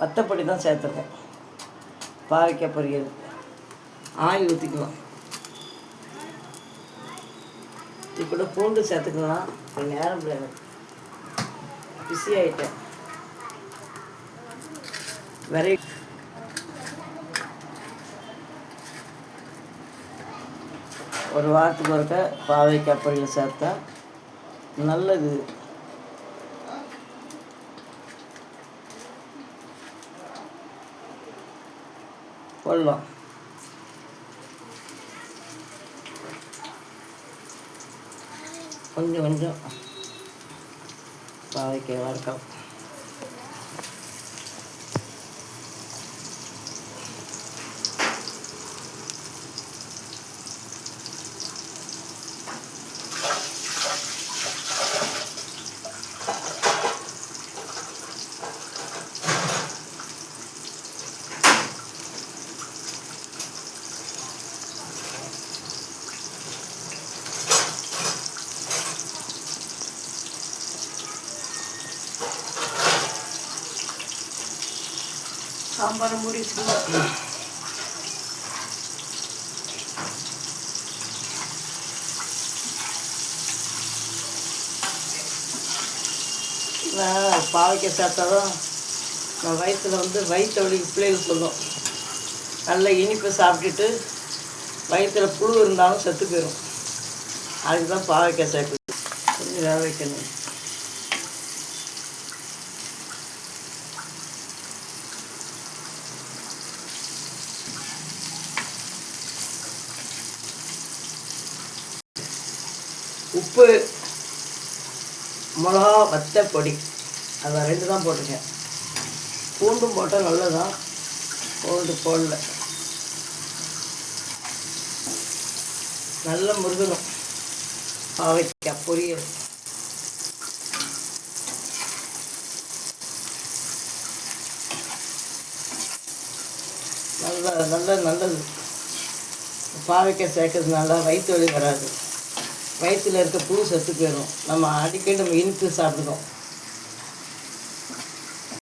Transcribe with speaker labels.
Speaker 1: வத்தப்பொடி தான் சேர்த்துருக்கோம் பாவைக்காய் பொரியல். ஆயில் ஊற்றிக்கலாம் இப்போ கூட பூண்டு சேர்த்துக்கலாம். நேரம் பிஸி ஆகிட்டேன் வெரை ஒரு வாரத்துக்கு ஒருக்க பாவைக்காய் பொரியல் சேர்த்தா நல்லது. போடலாம் கொஞ்சம் கொஞ்சம். பாவைக்காய் வறுக்கலாம் சாம்பார் மூடி வச்சுக்கலாம் நான் பாவைக்காய் சாப்பிட்டாதான் நான் வயிற்றில் வந்து வயிற்று வலி பிள்ளைகள் சொல்லும். நல்ல இனிப்பு சாப்பிட்டுட்டு வயிற்றில் புழு இருந்தாலும் செத்து போயிடும் அதுக்கு தான் பாவைக்காய் சேர்க்குது கொஞ்சம் வேக வைக்கணும். உப்பு மிளகா வத்த பொடி. அதை ரெண்டு தான் போட்டிருக்கேன். பூண்டும் போட்டால் நல்லதான் பூண்டு போடல. நல்ல முருகணும் பாவைக்காய் பொரியல். நல்ல நல்ல நல்லது. பாவைக்காய் சேர்க்கறதுனால வயிற்று வலி வராது. வயிற்றில் இருக்க புழு செத்து போயிடும். நம்ம அடிக்கடி நம்ம இனிப்பு சாப்பிடுறோம்.